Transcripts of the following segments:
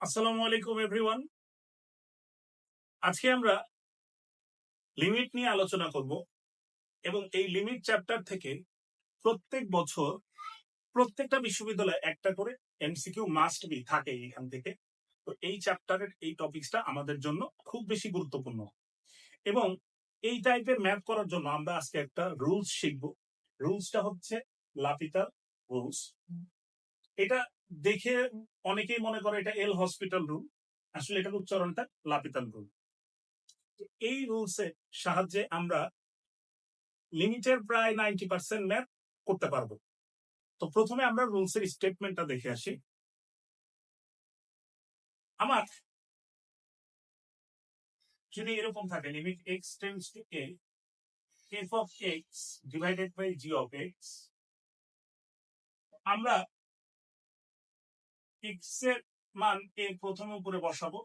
আসসালামু আলাইকুম এভরিওয়ান আজকে আমরা লিমিট নিয়ে আলোচনা করব এবং এই লিমিট চ্যাপ্টার থেকে প্রত্যেক বছর প্রত্যেকটা বিশ্ববিদ্যালয়ে একটা করে এমসিকিউ মাস্ট বি থাকে এখান থেকে। তো এই চ্যাপ্টারের এই টপিকসটা আমাদের জন্য খুব বেশি গুরুত্বপূর্ণ। এবং এই টাইপের ম্যাপ করার জন্য আমরা আজকে একটা রুলস শিখব। রুলসটা হচ্ছে লাপিতার রুলস এটা দেখে অনেকেই মনে করে এটা এল হসপিটাল রুল আসলে এটার উচ্চারণটা লাপিতাল রুল এই রুলস এর সাহায্যে আমরা লিমিটের প্রায় নাইনটি পার্সেন্ট ম্যাথ করতে পারব। তো প্রথমে আমরা রুলস এর স্টেটমেন্টটা দেখে আসি। আমার যদি এরকম থাকে limit x tends to a f of x divided by g of x আমরা এর মান এ প্রথমে উপরে বসাবো,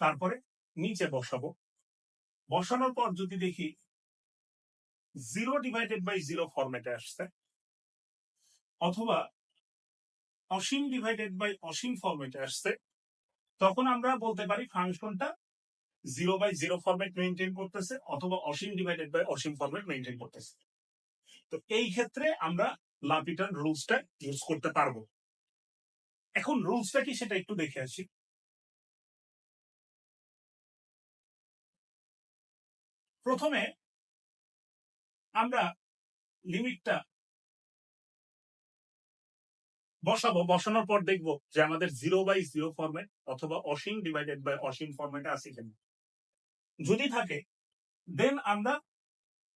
তারপরে নিচে বসাবো। বসানোর পর যদি দেখি জিরো ডিভাইডেড বাই জিরো ফরম্যাটে আসছে, অথবা অসীম ডিভাইডেড বাই অসীম ফরম্যাটে আসছে, তখন আমরা বলতে পারি ফাংশনটা zero by zero format maintain করতেছে, অথবা অসীম ডিভাইডেড বাই অসীম ফরম্যাট মেনটেন করতেছে। তো এই ক্ষেত্রে আমরা লাপিটান রুলসটা ইউজ করতে পারব। এখন রুলসটা কি সেটা একটু দেখে আসি। প্রথমে আমরা লিমিটটা বসাবো। বসানোর পর দেখব যে আমাদের জিরো বাই জিরো ফরম্যাট অথবা অসীম ডিভাইডেড বাই অসীম ফরম্যাটে আছে কিনা। যদি থাকে দেন আমরা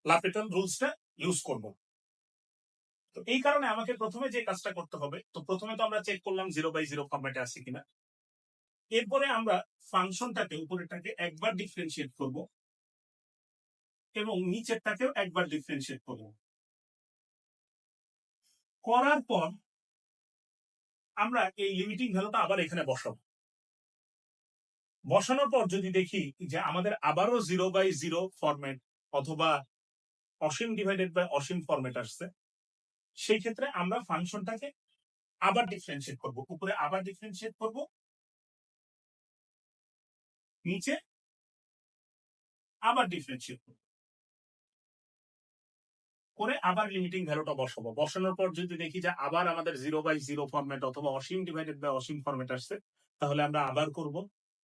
লাপিটাল রুলসটা ইউজ করব। তো এই কারণে আমাকে প্রথমে যে কাজটা করতে হবে, তো প্রথমে তো আমরা চেক করলাম জিরো বাই জিরো ফরম্যাটে আছে কিনা। এরপরে আমরা ফাংশনটাকে, উপরেরটাকে একবার ডিফারেন্সিয়েট করব এবং নিচেরটাকেও একবার ডিফারেন্সিয়েট করব। করার পর আমরা এই লিমিটিং ভ্যালুটা আবার এখানে বসাবো। বসানোর পর যদি দেখি যে আমাদের আবারও জিরো বাই জিরো ফরম্যাট অথবা অসীম ডিভাইডেড বাই অসীম ফরম্যাট আসছে সেই ক্ষেত্রে আমরা ফাংশনটাকে আবার ডিফারেন্সিয়েট করব। উপরে আবার ডিফারেন্সিয়েট করব। নিচে আবার ডিফারেন্সিয়েট করব। করে আবার লিমিটিং ভ্যালুটা বসাবো। বসানোর পর যদি দেখি যে আবার আমাদের জিরো বাই জিরো ফরম্যাট অথবা অসীম ডিভাইডেড বাই অসীম ফরম্যাট আসছে, তাহলে আমরা আবার করব।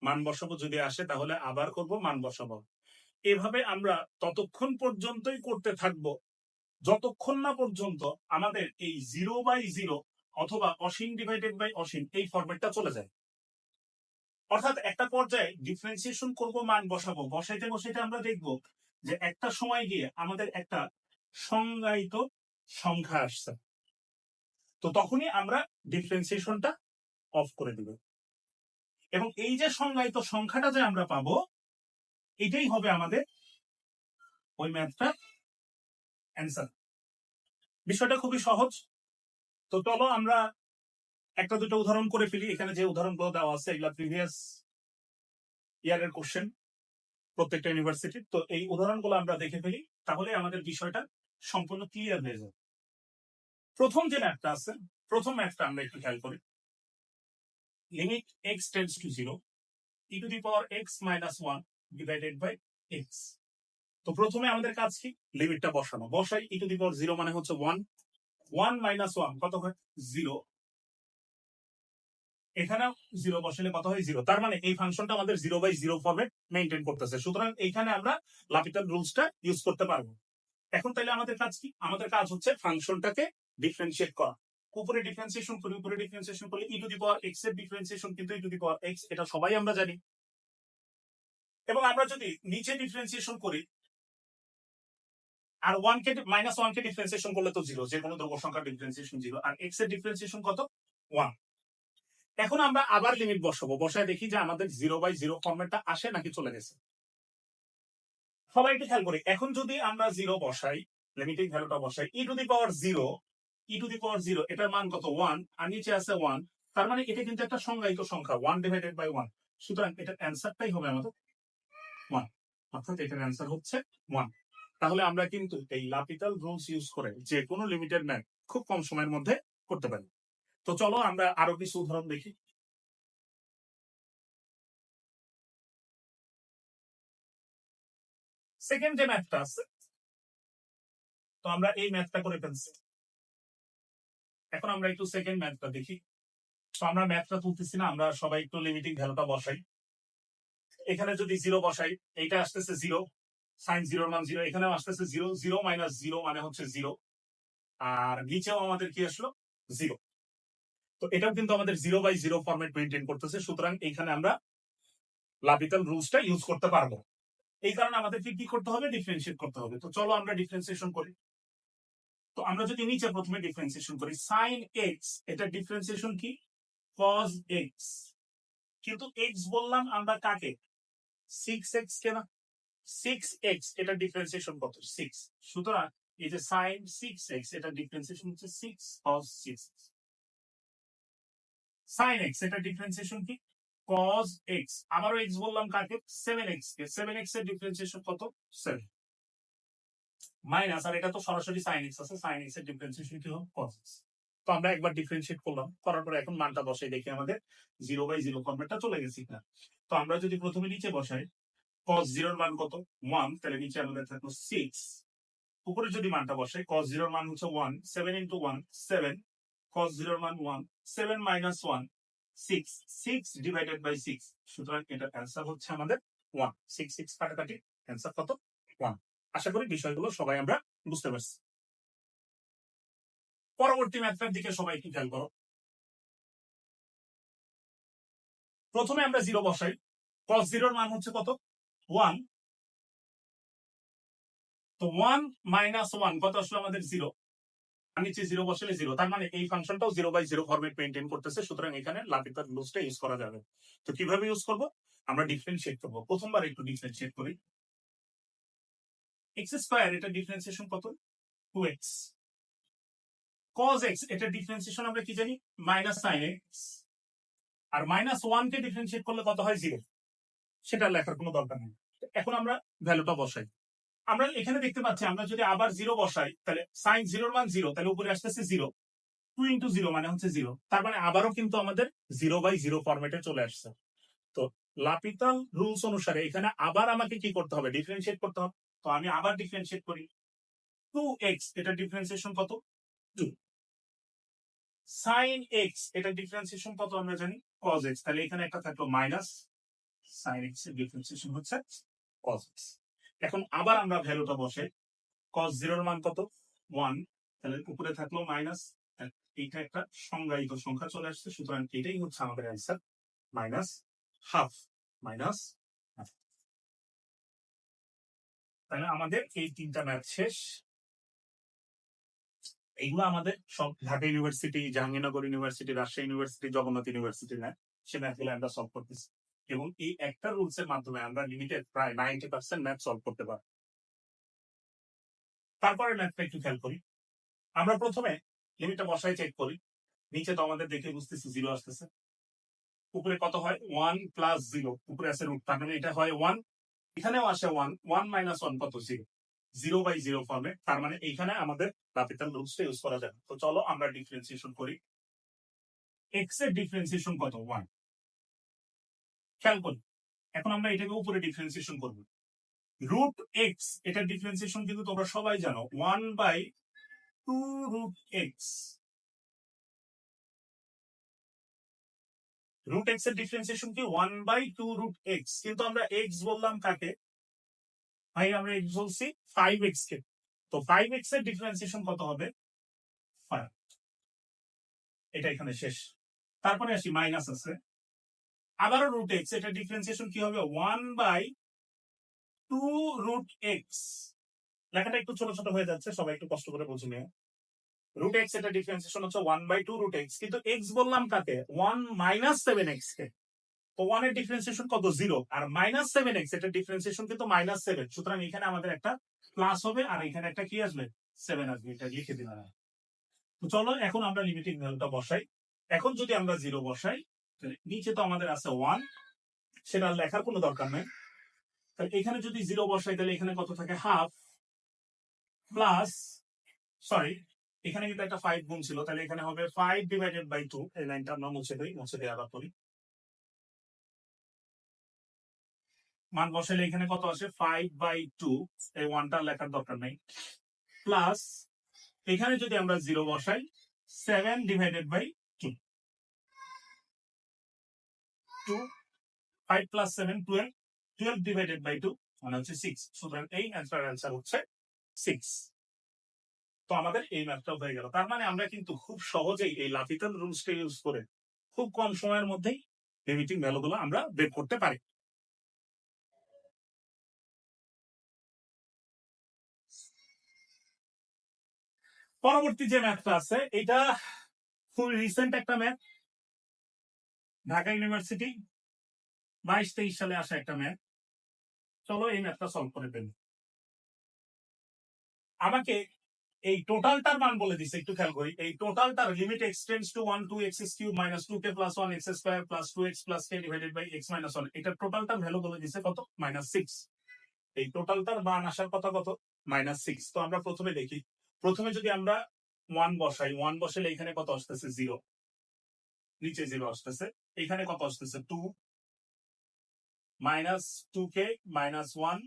মান বসাবো যদি আসে, তাহলে আবার করব, মান বসাবো। এভাবে আমরা ততক্ষণ পর্যন্তই করতে থাকব। যতক্ষণ না পর্যন্ত আমাদের এই জিরো বাই জিরো অথবা অসীম ডিভাইডেড বাই অসীম এই ফরম্যাটটা চলে যায়। অর্থাৎ একটা পর্যায়ে ডিফারেন্সিয়েশন করব, মান বসাবো, বসাইতে বসাইতে আমরা দেখব যে একটা সময় গিয়ে আমাদের একটা সংজ্ঞায়িত সংখ্যা আসছে। তো তখনই আমরা ডিফারেন্সিয়েশনটা অফ করে দিব। এবং এই যে সংজ্ঞায়িত সংখ্যাটা যে আমরা পাবো, এটাই হবে আমাদের ওই ম্যাথটার অ্যান্সার বিষয়টা খুবই সহজ। তো চলো আমরা একটা দুটো উদাহরণ করে ফেলি। এখানে যে উদাহরণগুলো দেওয়া আছে, এগুলা প্রিভিয়াস ইয়ারের কোশ্চেন প্রত্যেকটা ইউনিভার্সিটির তো এই উদাহরণগুলো আমরা দেখে ফেলি, তাহলে আমাদের বিষয়টা সম্পূর্ণ ক্লিয়ার হয়ে যাবে। প্রথম যে ম্যাথটা আছে, প্রথম ম্যাথটা আমরা একটু খেয়াল করি। Limit x tends to zero e to the power x minus one divided by x তো প্রথমে আমাদের কাজ কি? লিমিটটা বসানো। বসাই e to the power zero মানে হচ্ছে ওয়ান ওয়ান মাইনাস ওয়ান কত হয়? জিরো এখানেও জিরো বসালে কত হয়? জিরো তার মানে এই ফাংশনটা আমাদের জিরো বাই জিরো ফর্মে মেনটেন করতেছে। সুতরাং এইখানে আমরা লাপিটাল রুলসটা ইউজ করতে পারব। এখন তাইলে আমাদের কাজ কি? আমাদের কাজ হচ্ছে ফাংশনটাকে ডিফারেন্সিয়েট করা। উপরে ডিফারেন্সিয়েশন করি, উপরে ডিফারেন্সিয়েশন করি ই টু দি পাওয়ার এক্সের ডিফারেন্সিয়েশন কিন্তু e to the power x এটা সবাই আমরা জানি। এবং আমরা যদি নিচে ডিফারেন্সিয়েশন করি আর ওয়ান কে মাইনাস ওয়ান কে ডিফারেন্সিয়েশন করলে তো জিরো যে কোনো দ্রব্য সংখ্যার ডিফারেন্সিয়েশন জিরো আর এক্সের ডিফারেন্সিয়েশন কত? ওয়ান এখন আমরা আবার লিমিট বসাবো, বসায় দেখি যে আমাদের জিরো বাই জিরো ফর্মেটটা আসে নাকি চলে গেছে। সবাই একটু খেয়াল করি, এখন যদি আমরা জিরো বসাই লিমিটিং ভ্যালুটা বসাই e to the power zero e to the power zero এটার মান কত? ওয়ান আর নিচে আছে ওয়ান তার মানে এটা কিন্তু একটা সংজ্ঞায়িত সংখ্যা ওয়ান ডিভাইডেড বাই ওয়ান সুতরাং এটার অ্যান্সারটাই হবে আমাদের ওয়ান অর্থাৎ এটার অ্যান্সার হচ্ছে ওয়ান তাহলে আমরা কিন্তু এই লাপিতাল রুলস ইউজ করে যে কোনো লিমিটেড ম্যাথ খুব কম সময়ের মধ্যে করতে পারি। তো চলো আমরা আরও কিছু উদাহরণ দেখি। সেকেন্ড যে ম্যাথটা আছে, তো আমরা এই ম্যাথটা করে ফেলছি। এখন আমরা একটু সেকেন্ড ম্যাথটা দেখি। তো আমরা ম্যাথটা তুলতেছি না, আমরা সবাই একটু লিমিটিং ভ্যালুটা বসাই। এখানে যদি জিরো বসাই, এইটা আসতেছে জিরো সাইন জিরোর মান জিরো এখানেও আসতেছে জিরো জিরো মাইনাস জিরো মানে হচ্ছে জিরো আর নিচেও আমাদের কি আসলো? জিরো তো এটাও কিন্তু আমাদের zero by zero format maintain করতেছে, সুতরাং এখানে আমরা লাপিতাল রুলসটা ইউজ করতে পারব। এই কারণে আমাদেরকে কি করতে হবে? ডিফারেন্সিয়েট করতে হবে। তো চলো আমরা ডিফারেন্সিয়েশন করি। তো আমরা যদি নিচে প্রথমে ডিফারেন্সিয়েশন করি সাইন এক্স এটা ডিফারেন্সিয়েশন কি? কজ এক্স কিন্তু এক্স বললাম আমরা কাকে? সিক্স এক্স কেনা? সিক্স এক্স এটা ডিফারেন্সিয়েশন কত? সিক্স সুতরাং এই যে সাইন সিক্স এক্স এটা ডিফারেন্সিয়েশন হচ্ছে six cos six sine x এটা ডিফারেন্সিয়েশন কি? এক্স আবারও এক্স বললাম কাকে? সেভেন এক্স কে। সেভেন এক্সের ডিফারেন্সিয়েশন কত? সেভেন মাইনাস আর এটা তো সরাসরি সাইন এক্স আছে সাইন এক্সের ডিফারেন্সিয়েশন কি হবে? এক্স তো আমরা একবার ডিফারেন্সিয়েট করলাম, করার পরে এখন মানটা বসাই দেখি আমাদের। জিরো বাই জিরো ফর্মেটটা চলে গেছি না তো আমরা যদি প্রথমে নিচে বসাই কজ জিরোর মান কত? ওয়ান তাহলে নিচে আমাদের থাকল সিক্স উপরে যদি মানটা বসাই কজ জিরোর মান হচ্ছে one seven into one seven cos জিরোর মান one seven minus one six six divided by six সুতরাং এটার অ্যান্সার হচ্ছে আমাদের ওয়ান সিক্স সিক্স কাটাকাটি অ্যান্সার কত? ওয়ান আশা করি বিষয়গুলো সবাই আমরা বুঝতে পারছি। পরবর্তী ম্যাথটার দিকে সবাই একটু খেয়াল করো। প্রথমে আমরা জিরো বসাই। কস জিরোর মান হচ্ছে কত? ওয়ান তো ওয়ান মাইনাস ওয়ান কত আসলে আমাদের জিরো নিচে জিরো বসালে জিরো তার মানে এই ফাংশনটাও zero by zero format maintain করতেছে, সুতরাং এখানে লাপিতার লুজটা ইউজ করা যাবে। তো কীভাবে ইউজ করব? আমরা ডিফারেন্সিয়েট করব। প্রথমবার একটু ডিফারেন্সিয়েট করি। এক্স স্কোয়ার এটা ডিফারেন্সিয়েশন কত? টু এক্স কজ এক্স এটা ডিফারেন্সিয়েশন আমরা কি জানি? মাইনাস সাইন এক্স আর মাইনাস ওয়ান কে ডিফারেন্সিয়েট করলে কত হয়? জিরো সেটা লেখার কোনো দরকার নেই। এখন আমরা ভ্যালুটা বসাই। আমরা এখানে দেখতে পাচ্ছি আমরা যদি আবার জিরো বসাই তাহলে সাইন জিরোর মান জিরো তাহলে উপরে আসতেছে জিরো টু ইন্টু জিরো মানে হচ্ছে জিরো তার মানে আবারও কিন্তু আমাদের জিরো বাই জিরো ফরম্যাটে চলে আসছে। তো লাপিতাল রুলস অনুসারে এখানে আবার আমাকে কি করতে হবে? ডিফারেন্সিয়েট করতে হবে। তো আমি আবার ডিফারেন্সিয়েট করি। টু এক্স এটা ডিফারেন্সিয়েশন কত? টু সাইন এক্স এটা ডিফারেন্সিয়েশন কত আমরা জানি? কজ এক্স তাহলে এখানে একটা থাকল মাইনাস সাইন এক্সের ডিফারেন্সিয়েশন হচ্ছে কজ এখন আবার আমরা ভ্যালুটা বসে কজ জিরোর মান কত? ওয়ান তাহলে উপরে থাকল মাইনাস এইটা একটা সংজ্ঞায়িত সংখ্যা চলে আসছে, সুতরাং এটাই হচ্ছে আমাদের অ্যান্সার মাইনাস হাফ মাইনাস তাহলে আমাদের এই তিনটা ম্যাথ শেষ। এইগুলো আমাদের সব Dhaka university Jahangirnagar university Rajshahi university Jagannath university math সে ম্যাথগুলো আমরা সলভ করতেছি। এবং এই একটা রুলস এর মাধ্যমে আমরা লিমিটেড প্রায় নাইনটি পার্সেন্ট ম্যাথ সলভ করতে পারি তারপরে ম্যাথটা একটু খেয়াল করি। আমরা প্রথমে লিমিটটা বসায় চেক করি। নিচে তো আমাদের দেখে বুঝতেছি জিরো আসতেছে। উপরে কত হয়? ওয়ান প্লাস জিরো উপরে আছে রুট তার মানে এটা হয় ওয়ান এখানেও আসে ওয়ান ওয়ান মাইনাস ওয়ান কত? জিরো জিরো বাই জিরো ফর্মে তার মানে এইখানে আমাদের লাপিতাল রুলসটা ইউজ করা যাবে। তো চলো আমরা ডিফারেন্সিয়েশন করি। এক্সের ডিফারেন্সিয়েশন কত? ওয়ান খেয়াল করি এখন আমরা এটাকে উপরে ডিফারেন্সিয়েশন করব। রুট এক্স এটার ডিফারেন্সিয়েশন কিন্তু তোমরা সবাই জানো one by two root x root এক্সের ডিফারেন্সিয়েশন কি? One by two root x কিন্তু আমরা এক্স বললাম কাকে? ভাই, আমরা এক্স বলছি ফাইভ এক্স কে। তো ফাইভ এক্সের ডিফারেন্সিয়েশন কত হবে? ফাইভ এটা এখানে শেষ। তারপরে আসি মাইনাস আছে। আবারও রুট এক্স এটা ডিফারেন্সিয়েশন কি হবে? One by two root x লেখাটা একটু ছোট ছোট হয়ে যাচ্ছে, সবাই একটু কষ্ট করে বুঝে নিও। রুট এক্স এটা ডিফারেন্সিয়েশন হচ্ছে one by two root x কিন্তু এক্স বললাম কাকে? ওয়ান মাইনাস সেভেন এক্স কে। তো ওয়ানের ডিফারেন্সিয়েশন কত? জিরো আর মাইনাস সেভেন এক্স এটা ডিফারেন্সিয়েশন কিন্তু মাইনাস সেভেন সুতরাং এখানে আমাদের একটা প্লাস হবে, আর এখানে একটা কি আসবে? সেভেন আসবে, এটা লিখে দিলাম। চলো, এখন আমরা লিমিটিং ভ্যালুটা বসাই। এখন যদি আমরা জিরো বসাই নিচে তো আমাদের আছে ওয়ান সেটা লেখার কোনো দরকার নেই। তাহলে এখানে যদি জিরো বসাই, তাহলে এখানে কত থাকে? হাফ প্লাস সরি এখানে কিন্তু একটা ফাইভ গুণ ছিল, তাহলে এখানে হবে ফাইভ ডিভাইডেড বাই টু এই লাইনটা আমরা মুছে দিই, মুছে দিয়ে আবার করি। মান বসাইলে এখানে কত আসে? ফাইভ বাই টু এই ওয়ানটা লেখার দরকার নেই। প্লাস এখানে যদি আমরা জিরো বসাই seven divided by two five plus seven twelve twelve divided by two মানে হচ্ছে সিক্স সুতরাং এই অ্যান্সার অ্যান্সার হচ্ছে সিক্স তো আমাদের এই ম্যাথটা হয়ে গেল। তার মানে আমরা কিন্তু খুব সহজেই এই লাফিতাল রুলসটা ইউজ করে খুব কম সময়ের মধ্যেই লিমিটিং ভ্যালুগুলো আমরা বের করতে পারি। পরবর্তী যে ম্যাথটা আছে, এটা খুব রিসেন্ট একটা ম্যাথ ঢাকা ইউনিভার্সিটি বাইশ তেইশ সালে আসা একটা ম্যাথ। চলো এই ম্যাথটা সলভ করে দেন আমাকে এই টোটালটার মান বলে দিছে, একটু খেয়াল করি। এই টোটালটার limit extends to one two x cube minus two k plus one x square plus two x plus k divided by x minus one এটা টোটালটার ভ্যালু বলে দিছে কত? মাইনাস সিক্স এই টোটালটার মান আসার কথা কত? মাইনাস সিক্স তো আমরা প্রথমে দেখি, প্রথমে যদি আমরা ওয়ান বসাই ওয়ান বসালে এখানে কত আসতেছে জিরো নিচে জিরো আসতেছে। এখানে কত আসতেছে? Two minus two k minus one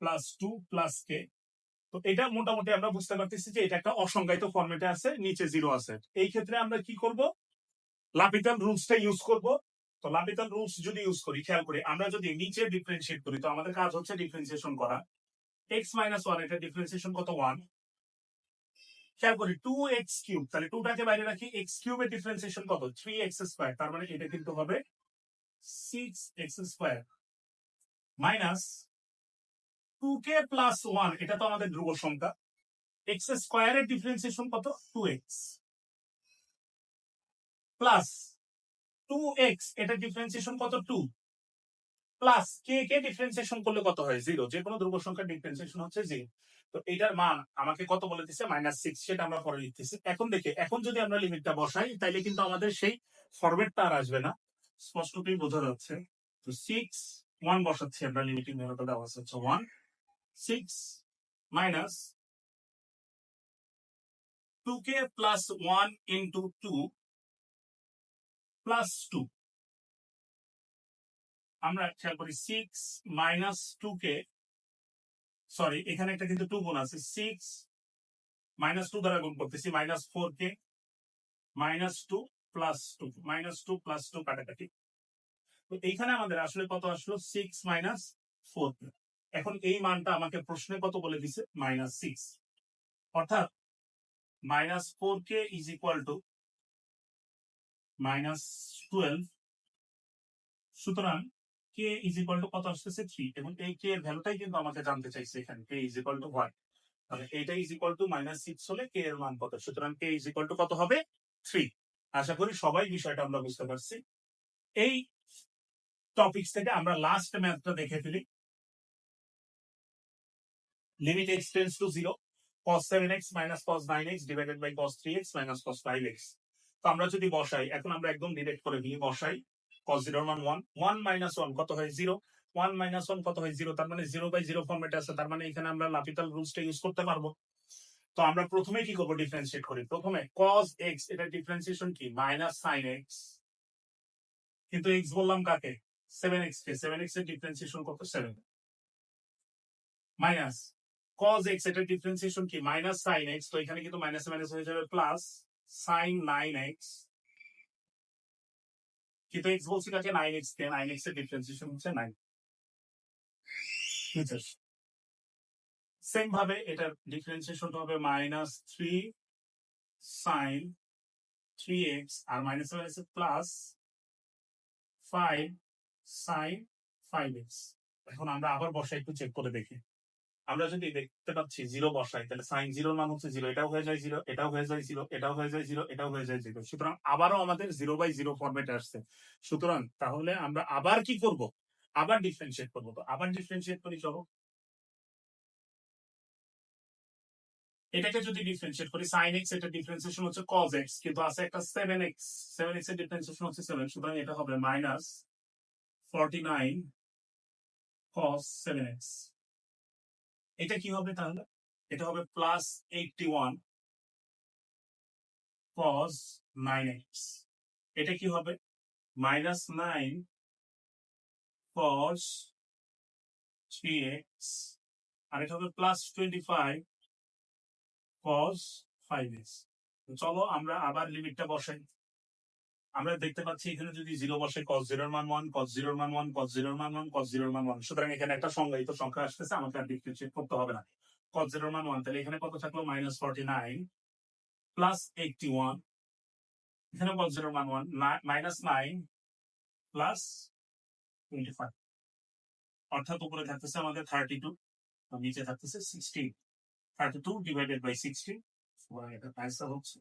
plus two plus k তো এটা মোটামুটি আমরা বুঝতে পারতেছি যে এটা একটা অসংজ্ঞায়িত ফর্মেটে আছে, নিচে জিরো আছে। এই ক্ষেত্রে আমরা কি করব? লাপিতাল রুলসটা ইউজ করব। তো লাপিতাল রুলস যদি ইউজ করি, খেয়াল করি, আমরা যদি নিচে ডিফারেন্সিয়েট করি, তো আমাদের কাজ হচ্ছে ডিফারেন্সিয়েশন করা। এক্স মাইনাস ওয়ান এটা ডিফারেন্সিয়েশন কত? ওয়ান খেয়াল করি টু এক্স কিউব তাহলে টুটাকে বাইরে রাখি এক্স কিউবের ডিফারেন্সিয়েশন কত? থ্রি এক্স স্কোয়ার তার মানে এটা কিন্তু হবে six x square minus two k plus one এটা তো আমাদের ধ্রুব সংখ্যা। এক্স স্কোয়ারের ডিফারেন্সিয়েশন কত? Two x plus two x এটা ডিফারেন্সিয়েশন কত? Two plus k k differentiation করলে কত হয়? জিরো যে কোনো ধ্রুব সংখ্যার ডিফারেন্সিয়েশন হচ্ছে জিরো তো এটার মান আমাকে কত বলে দিচ্ছে মাইনাস সিক্স সেটা আমরা পরে লিখতেছি। এখন দেখে, এখন যদি আমরা লিমিটটা বসাই, তাইলে কিন্তু আমাদের সেই ফরম্যাটটা আর আসবে না। স্পষ্টতই বোঝা যাচ্ছে। তো সিক্স ওয়ান বসাচ্ছি আমরা লিমিটিং ভ্যালুটা দেওয়া হচ্ছে one six minus two k plus one into two plus two আমরা খেয়াল করি six minus two k sorry এখানে একটা কিন্তু টু গুণ আছে সিক্স মাইনাস টু দ্বারা গুণ করতেছি minus four k minus two plus two minus two plus two কাটাকাটি। তো এইখানে আমাদের আসলে কত আসলো? সিক্স মাইনাস ফোর এখন এই মানটা আমাকে প্রশ্নে কত বলে দিছে? মাইনাস সিক্স অর্থাৎ minus four k is equal to minus twelve সুতরাং কে ইজ ইকুয়াল টু কত আসতেছে থ্রি এবং এই কে এর ভ্যালুটাই কিন্তু আমাকে জানতে চাইছে এখানে k is equal to one এইটা is equal to minus six হলে কে এর মান কত? সুতরাং কে ইজ ইকুয়াল টু কত হবে? থ্রি আশা করি সবাই বিষয়টা আমরা বুঝতে পারছি। এই টপিক্স থেকে আমরা লাস্ট ম্যাথটা দেখে ফেলি। limit x tends to 0 cos 7x minus cos 9x divided by cos 3x minus cos 5x তো আমরা যদি বসাই, এখন আমরা একদম ডিরেক্ট করে দিই, বসাই। 0 এর মান 1 1 minus 1 কত হয় 0 1 minus 1 কত হয় 0 তার মানে 0 বাই 0 ফরম্যাটে আছে, তার মানে এখানে আমরা লাপিতাল রুলসটা ইউজ করতে পারব। তো আমরা প্রথমে কি করব ডিফারেন্সিয়েট করি? প্রথমে cos x, এটা ডিফারেন্সিয়েশন কি? মাইনাস sin x কিন্তু x বললাম কাকে? 7x কে। 7x এর ডিফারেন্সিয়েশন কত? 7 মাইনাস cos x এটার ডিফারেন্সিয়েশন কি? মাইনাস sin x, তো এখানে কিন্তু মাইনাস মাইনাস হয়ে যাবে প্লাস sin 9x কিন্তু x বলছি কাকে 9x কে 9x এর ডিফারেন্সিয়েশন হচ্ছে 9 সেম ভাবে এটার ডিফারেন্সিয়েশন হবে minus three sine three x আর minus minus plus five sine five x এখন আমরা আবার বসাই, একটু চেক করে দেখি। আমরা যদি দেখতে পাচ্ছি জিরো বসাই, তাহলে সাইন জিরোর মান হচ্ছে জিরো। এটাও হয়ে যায় জিরো, এটাও হয়ে যায় জিরো, এটাও হয়ে যায় জিরো, এটাও হয়ে যায় জিরো। সুতরাং আবারও আমাদের জিরো বাই জিরো ফরম্যাটে আসছে। সুতরাং তাহলে আমরা আবার কি করব? আবার ডিফারেন্সিয়েট করব। তো আবার ডিফারেন্সিয়েট করি, চলো। এটাকে যদি ডিফারেন্সিয়েট করি সাইন এক্স এটা ডিফারেন্সিয়েশন হচ্ছে কজ এক্স কিন্তু আছে একটা সেভেন এক্স সেভেন এক্সের ডিফারেন্সিয়েশন হচ্ছে সেভেন সুতরাং এটা হবে minus forty nine cos seven x এটা কি হবে তাহলে? এটা হবে plus eighty one cos nine x এটা কি হবে? Minus nine cos three x আর এটা হবে plus twenty five cos five x চলো আমরা আবার লিমিটটা বসাই। আমরা দেখতে পাচ্ছি এখানে যদি জিরো বসে cos জিরোর মান ওয়ান cos জিরোর মান ওয়ান cos জিরোর মান ওয়ান cos জিরোর মান ওয়ান সুতরাং এখানে একটা সংজ্ঞায়িত সংখ্যা আসতেছে, আমাকে আর ডিফারেন্সিয়েট করতে হবে না। cos জিরোর মান ওয়ান তাহলে এখানে কত থাকল? Minus forty nine plus eighty one এখানে cos জিরোর মান one minus nine plus twenty five অর্থাৎ উপরে থাকতেছে আমাদের থার্টি টু নিচে থাকতেছে sixteen thirty two divided by sixteen এটা আনসার হচ্ছে